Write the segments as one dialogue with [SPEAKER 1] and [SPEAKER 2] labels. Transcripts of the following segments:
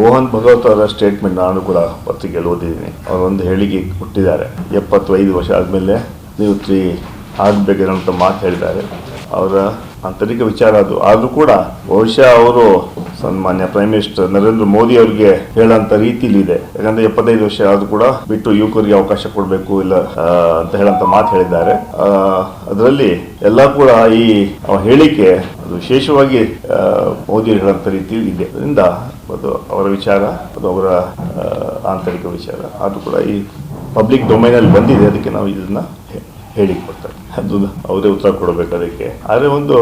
[SPEAKER 1] ಮೋಹನ್ ಭಗವತ್ ಅವರ ಸ್ಟೇಟ್ಮೆಂಟ್ ನಾನು ಕೂಡ ಪತ್ರಿಕೆಯಲ್ಲಿ ಓದಿದ್ದೀನಿ. ಅವರೊಂದು ಹೇಳಿಕೆ ಕೊಟ್ಟಿದ್ದಾರೆ. ಎಪ್ಪತ್ತೈದು ವರ್ಷ ಆದಮೇಲೆ ನೀವು ತ್ರೀ ಅಂತ ಮಾತು ಹೇಳಿದ್ದಾರೆ. ಅವರ ಆಂತರಿಕ ವಿಚಾರ ಅದು. ಆದರೂ ಕೂಡ ಬಹುಶಃ ಅವರು ಸನ್ಮಾನ್ಯ ಪ್ರೈಮ್ ಮಿನಿಸ್ಟರ್ ನರೇಂದ್ರ ಮೋದಿ ಅವರಿಗೆ ಹೇಳಂತ ರೀತಿಲಿ ಇದೆ ಯಾಕಂದ್ರೆ ಎಪ್ಪತ್ತೈದು ವರ್ಷ ಆದ್ರೂ ಕೂಡ ಬಿಟ್ಟು ಯುವಕರಿಗೆ ಅವಕಾಶ ಕೊಡಬೇಕು ಇಲ್ಲ ಅಂತ ಹೇಳಂತ ಮಾತು ಹೇಳಿದ್ದಾರೆ. ಅದರಲ್ಲಿ ಎಲ್ಲ ಕೂಡ ಈ ಹೇಳಿಕೆ ಅದು ವಿಶೇಷವಾಗಿ ಮೋದಿ ಹೇಳಂತ ರೀತಿಯಲ್ಲಿ ಇದೆ. ಅದರಿಂದ ಅದು ಅವರ ವಿಚಾರ, ಅದು ಅವರ ಆಂತರಿಕ ವಿಚಾರ. ಅದು ಕೂಡ ಈ ಪಬ್ಲಿಕ್ ಡೊಮೈನಲ್ಲಿ ಬಂದಿದೆ, ಅದಕ್ಕೆ ನಾವು ಇದನ್ನ ಹೇ- ಹೇಳಿಕ್ ಕೊಡ್ತಾರೆ ಅದು ಅವರೇ ಉತ್ತರ ಕೊಡಬೇಕು ಅದಕ್ಕೆ. ಆದರೆ ಒಂದು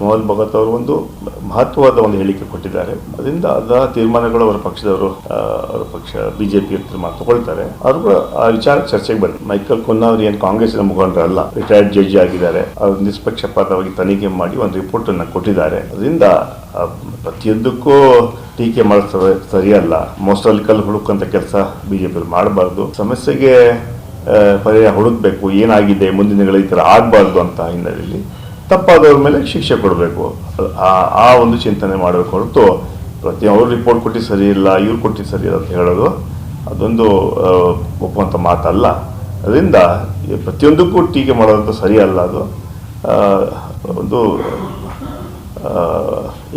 [SPEAKER 1] ಮೋಹನ್ ಭಗತ್ ಅವರು ಒಂದು ಮಹತ್ವವಾದ ಒಂದು ಹೇಳಿಕೆ ಕೊಟ್ಟಿದ್ದಾರೆ. ಅದರಿಂದ ಅದ ತೀರ್ಮಾನಗಳು ಅವರ ಪಕ್ಷದವರು ಅವರ ಪಕ್ಷ, ಬಿಜೆಪಿ ತೀರ್ಮಾನ ತಗೊಳ್ತಾರೆ. ಅವರು ಕೂಡ ಆ ವಿಚಾರ ಚರ್ಚೆಗೆ ಬಂದ ಮೈಕಲ್ ಕುನ್ನಾ ಅವರು ಏನು ಕಾಂಗ್ರೆಸ್ನ ಮುಖಂಡರಲ್ಲ ರಿಟೈರ್ಡ್ ಜಡ್ಜ್ ಆಗಿದ್ದಾರೆ. ಅವರು ನಿಷ್ಪಕ್ಷಪಾತವಾಗಿ ತನಿಖೆ ಮಾಡಿ ಒಂದು ರಿಪೋರ್ಟ್ ಅನ್ನು ಕೊಟ್ಟಿದ್ದಾರೆ. ಅದರಿಂದ ಪ್ರತಿಯೊಂದಕ್ಕೂ ಟೀಕೆ ಮಾಡ್ತಾರೆ ಸರಿಯಲ್ಲ. ಮೋಸ್ಟಲ್ಲಿ ಕಲ್ಲು ಹುಡುಕಂತ ಕೆಲಸ ಬಿಜೆಪಿ ಮಾಡಬಾರ್ದು. ಸಮಸ್ಯೆಗೆ ಪರಿಹಾರ ಹುಡುಕ್ಬೇಕು, ಏನಾಗಿದೆ, ಮುಂದಿನ ದಿನಗಳ ಈ ಥರ ಆಗಬಾರ್ದು ಅಂತ ಹಿನ್ನೆಲೆಯಲ್ಲಿ ತಪ್ಪಾದವ್ರ ಮೇಲೆ ಶಿಕ್ಷೆ ಕೊಡಬೇಕು. ಆ ಒಂದು ಚಿಂತನೆ ಮಾಡಬೇಕು ಹೊರತು ಪ್ರತಿಯೊಬ್ಬರು ರಿಪೋರ್ಟ್ ಕೊಟ್ಟಿದ್ದು ಸರಿ ಇಲ್ಲ, ಇವ್ರು ಕೊಟ್ಟಿದ್ದು ಸರಿ ಇಲ್ಲ ಅಂತ ಹೇಳೋದು ಅದೊಂದು ಒಪ್ಪುವಂಥ ಮಾತಲ್ಲ. ಅದರಿಂದ ಪ್ರತಿಯೊಂದಕ್ಕೂ ಟೀಕೆ ಮಾಡೋದಂತ ಸರಿಯಲ್ಲ ಅದು. ಒಂದು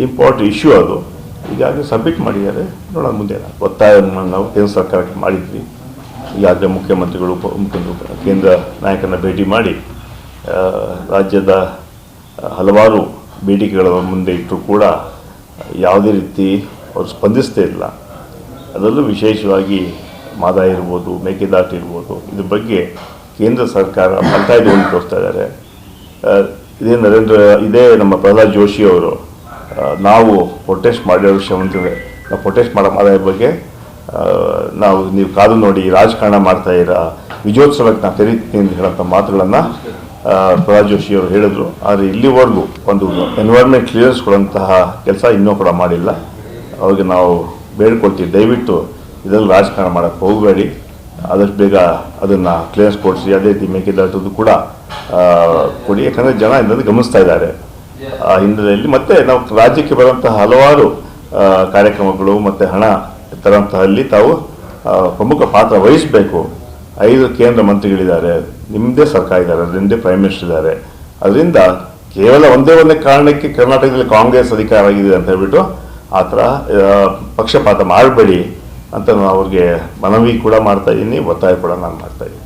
[SPEAKER 1] ಇಂಪಾರ್ಟೆಂಟ್ ಇಶ್ಯೂ ಅದು. ಈಗಾಗಲೇ ಸಬ್ಮಿಟ್ ಮಾಡಿದ್ದಾರೆ. ನೋಡೋಣ ಮುಂದೆ. ಒತ್ತಾಯವನ್ನು ನಾವು ಕೇಂದ್ರ ಸರ್ಕಾರಕ್ಕೆ ಮಾಡಿದ್ವಿ. ಈಗಾಗಲೇ ಮುಖ್ಯಮಂತ್ರಿಗಳು ಕೇಂದ್ರ ನಾಯಕರನ್ನ ಭೇಟಿ ಮಾಡಿ ರಾಜ್ಯದ ಹಲವಾರು ಬೇಡಿಕೆಗಳ ಮುಂದೆ ಇಟ್ಟರೂ ಕೂಡ ಯಾವುದೇ ರೀತಿ ಅವರು ಸ್ಪಂದಿಸ್ತೇ ಇಲ್ಲ. ಅದರಲ್ಲೂ ವಿಶೇಷವಾಗಿ ಮಾದಾಯ ಇರ್ಬೋದು, ಮೇಕೆದಾಟು ಇರ್ಬೋದು, ಇದ್ರ ಬಗ್ಗೆ ಕೇಂದ್ರ ಸರ್ಕಾರ ಮಲ್ತಾಯ್ದುಕೊಂಡು ತೋರಿಸ್ತಾ ಇದ್ದಾರೆ. ಇದೇ ನರೇಂದ್ರ, ಇದೇ ನಮ್ಮ ಪ್ರಹ್ಲಾದ್ ಜೋಶಿ ಅವರು ನಾವು ಪ್ರೊಟೆಸ್ಟ್ ಮಾಡಿರೋ ವಿಷಯ ಅಂತಿದೆ ನಾವು ಪ್ರೊಟೆಸ್ಟ್ ಮಾಡೋ ಮಾದಾಯ ಬಗ್ಗೆ ನಾವು ನೀವು ಕಾದು ನೋಡಿ ರಾಜಕಾರಣ ಮಾಡ್ತಾ ಇರ ವಿಜಯೋತ್ಸವಕ್ಕೆ ನಾವು ತೆರೀತೀನಿ ಅಂತ ಹೇಳೋಂಥ ಮಾತುಗಳನ್ನು ಪ್ರಹ್ಲಾದ್ ಜೋಶಿ ಅವರು ಹೇಳಿದ್ರು. ಆದರೆ ಇಲ್ಲಿವರೆಗೂ ಒಂದು ಎನ್ವೈರ್ಮೆಂಟ್ ಕ್ಲಿಯರ್ಸ್ ಕೊಡುವಂತಹ ಕೆಲಸ ಇನ್ನೂ ಕೂಡ ಮಾಡಿಲ್ಲ. ಅವ್ರಿಗೆ ನಾವು ಬೇಡ್ಕೊಳ್ತೀವಿ. ದಯವಿಟ್ಟು ಇದರಲ್ಲಿ ರಾಜಕಾರಣ ಮಾಡೋಕ್ಕೆ ಹೋಗಬೇಡಿ. ಆದಷ್ಟು ಬೇಗ ಅದನ್ನು ಕ್ಲಿಯರೆನ್ಸ್ ಕೊಡಿಸಿ, ಅದೇ ರೀತಿ ಮೇಕೆದಾಟದ್ದು ಕೂಡ ಕೊಡಿ. ಯಾಕಂದರೆ ಜನ ಇದನ್ನು ಗಮನಿಸ್ತಾ ಇದ್ದಾರೆ. ಆ ಹಿನ್ನೆಲೆಯಲ್ಲಿ ಮತ್ತೆ ನಾವು ರಾಜ್ಯಕ್ಕೆ ಬರುವಂತಹ ಹಲವಾರು ಕಾರ್ಯಕ್ರಮಗಳು ಮತ್ತು ಹಣ ತರಂತಹಲ್ಲಿ ತಾವು ಪ್ರಮುಖ ಪಾತ್ರ ವಹಿಸಬೇಕು. ಐದು ಕೇಂದ್ರ ಮಂತ್ರಿಗಳಿದ್ದಾರೆ. ನಿಮ್ಮದೇ ಸರ್ಕಾರ ಇದ್ದಾರೆ ನಿಮ್ಮದೇ ಪ್ರೈಮ್ ಮಿನಿಸ್ಟರ್ ಇದ್ದಾರೆ. ಅದರಿಂದ ಕೇವಲ ಒಂದೇ ಒಂದೇ ಕಾರಣಕ್ಕೆ ಕರ್ನಾಟಕದಲ್ಲಿ ಕಾಂಗ್ರೆಸ್ ಅಧಿಕಾರ ಆಗಿದೆ ಅಂತ ಹೇಳ್ಬಿಟ್ಟು ಆ ಥರ ಪಕ್ಷಪಾತ ಮಾಡಬೇಡಿ ಅಂತ ನಾನು ಅವ್ರಿಗೆ ಮನವಿ ಕೂಡ ಮಾಡ್ತಾ ಇದ್ದೀನಿ, ಒತ್ತಾಯ ಕೂಡ ನಾನು ಮಾಡ್ತಾ ಇದ್ದೀನಿ.